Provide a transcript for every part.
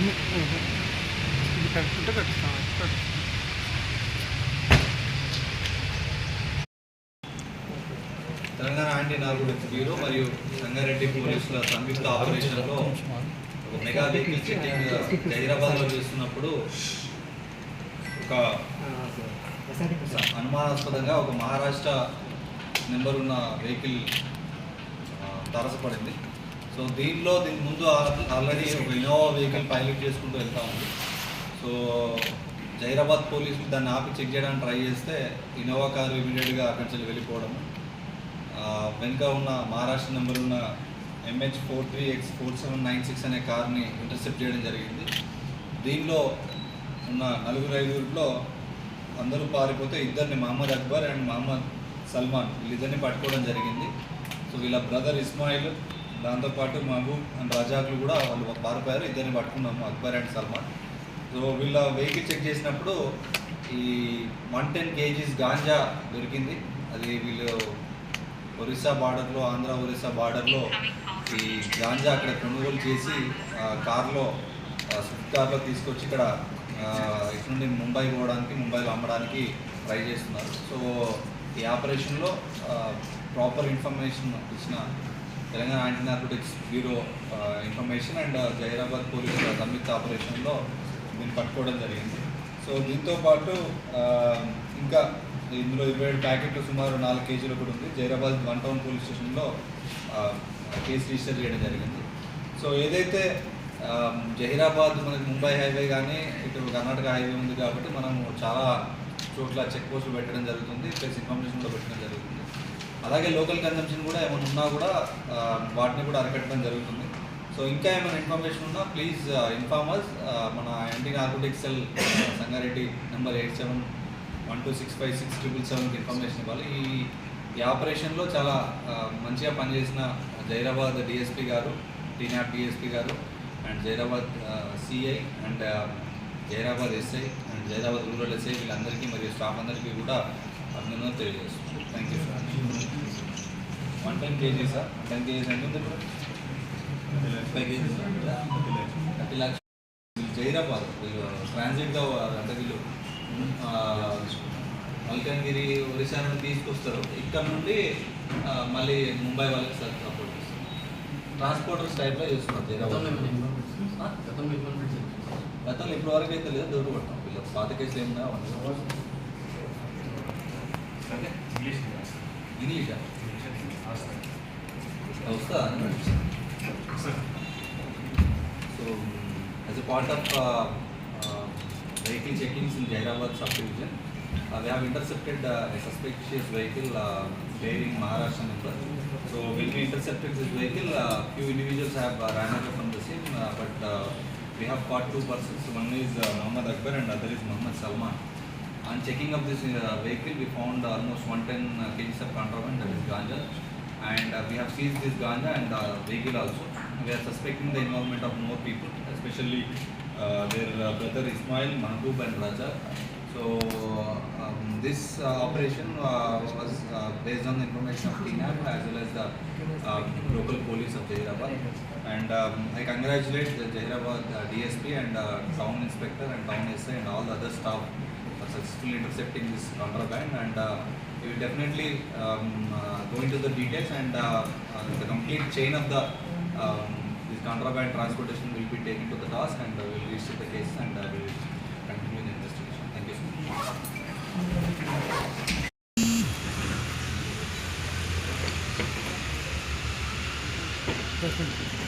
ఇది కట్టుకుంటే కట్టుతాం తెలంగాణ యాంటీ నార్కోటిక్స్ బ్యూరో మరియు సంగారెడ్డి పోలీసుల సంయుక్త ఆపరేషన్లో ఒక మెగా వెహికల్ చెకింగ్ హైదరాబాద్లో చేస్తున్నప్పుడు ఒక అనుమానాస్పదంగా ఒక మహారాష్ట్ర నెంబర్ ఉన్న వెహికల్ ఆ, తారసపడింది. సో దీనిలో దీని ముందు ఆల్రెడీ ఒక ఇన్నోవా వెహికల్ పైలట్ చేసుకుంటూ వెళ్తా ఉంది. సో జైరాబాద్ పోలీసులు దాన్ని ఆపి చెక్ చేయడానికి ట్రై చేస్తే ఇన్నోవా కారు ఇమీడియట్గా అక్కడి నుంచి వెళ్ళిపోవడం. వెనుక ఉన్న మహారాష్ట్ర నెంబర్ ఉన్న MH four three X four seven nine six అనే కార్ని ఇంటర్సెప్ట్ చేయడం జరిగింది. దీనిలో ఉన్న నలుగురు ఐదుగురిలో అందరూ పారిపోతే ఇద్దరిని మహమ్మద్ అక్బర్ అండ్ మహమ్మద్ సల్మాన్ వీళ్ళిద్దరిని పట్టుకోవడం జరిగింది. సో వీళ్ళ బ్రదర్ ఇస్మాయిల్ దాంతోపాటు మహబూబ్ అండ్ రజాక్లు కూడా వాళ్ళు పారిపోయారు. ఇద్దరిని పట్టుకున్నాము అక్బర్ అండ్ సల్మాన్. సో వీళ్ళ వెహికల్ చెక్ చేసినప్పుడు ఈ వన్ టెన్ కేజీస్ గాంజా దొరికింది. అది వీళ్ళు ఒరిస్సా బార్డర్లో ఆంధ్ర ఒరిస్సా బార్డర్లో ఈ గాంజా అక్కడ కొనుగోలు చేసి కార్లో స్విఫ్ట్ కార్లో తీసుకొచ్చి ఇక్కడ ఇక్కడ నుండి ముంబై పోవడానికి ముంబైలో అమ్మడానికి ట్రై చేస్తున్నారు. సో ఈ ఆపరేషన్లో ప్రాపర్ ఇన్ఫర్మేషన్ ఇచ్చిన Telangana anti narcotics bureau information and Zaheerabad పోలీసుల సంయుక్త ఆపరేషన్లో దీన్ని పట్టుకోవడం జరిగింది. సో దీంతో పాటు ఇంకా ఇందులో ఇరవై ఏడు ప్యాకెట్లు సుమారు నాలుగు కేజీలు కూడా ఉంది. జైరాబాద్ వన్ టౌన్ పోలీస్ స్టేషన్లో కేసు రిజిస్టర్ చేయడం జరిగింది. సో ఏదైతే జహీరాబాద్ మనకి ముంబై హైవే కానీ ఇటు కర్ణాటక హైవే ఉంది కాబట్టి మనము చాలా చోట్ల చెక్ పోస్టులు పెట్టడం జరుగుతుంది. ప్లస్ ఇన్ఫర్మేషన్ కూడా పెట్టడం జరుగుతుంది. అలాగే లోకల్ కన్జంప్షన్ కూడా ఏమైనా ఉన్నా కూడా వాటిని కూడా అరికట్టడం జరుగుతుంది. సో ఇంకా ఏమైనా ఇన్ఫర్మేషన్ ఉన్నా ప్లీజ్ ఇన్ఫార్మర్స్ మన anti narcotics cell Sangareddy number eight seven one two six five six triple సెవెన్కి ఇన్ఫర్మేషన్ ఇవ్వాలి. ఈ ఈ ఆపరేషన్లో చాలా మంచిగా పనిచేసిన జైరాబాద్ డిఎస్పీ గారు టీనాప్ డిఎస్పీ గారు and Zaheerabad CI and Zaheerabad SI and Zaheerabad rural SI వీళ్ళందరికీ మరియు స్టాఫ్ అందరికీ కూడా అభినందనలు తెలియజేస్తున్నాను. Thank you sir one ten KG sir ten KGs ఎంత ఉంది ఇప్పుడు five KGs thirty lakhs Zaheerabad వీళ్ళు ట్రాన్సిట్గా అంటే వీళ్ళు ఆ, మల్కాన్గిరి ఒరిస్సా నుండి తీసుకొస్తారు. ఇక్కడ నుండి మళ్ళీ ముంబై వాళ్ళకి సపోర్ట్ చేస్తారు. ట్రాన్స్పోర్టర్స్ టైప్లో చేస్తున్నారు జైరాబాద్? గతంలో ఇప్పటి వరకు అయితే లేదు దొరికి పడతాం వీళ్ళకి పాత కేసులు ఏమన్నా ఇంగ్లీషా వస్తుందా So, as a part of uh, uh, vehicle checkings in Jairabad sub-division, uh, we have intercepted uh, a suspicious vehicle uh, bearing Maharashtra number. So, when we intercepted this vehicle, uh, few individuals have uh, ran away from the scene, uh, but uh, we have caught two persons. One is uh, Muhammad Akbar and other is Muhammad Salman. On checking of this uh, vehicle, we found almost 110 uh, kgs of contraband, that is ganja, and uh, we have seized this ganja and uh, vehicle also. We are suspecting the involvement of more people, especially uh, their uh, brother Ismail, Mahbub and Raja. So um, this uh, operation uh, was uh, based on the information of TNAP as well as the um, local police of Jairabad. And um, I congratulate the Jairabad uh, DSP and uh, town inspector and town SA and all the other staff for successfully intercepting this contraband and uh, we will definitely um, uh, go into the details and uh, uh, the complete chain of the um, this contraband transportation will be taken to the task and we will register the case and uh, we will continue the investigation. Thank you so much.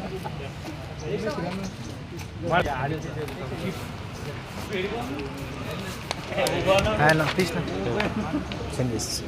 Send చేసి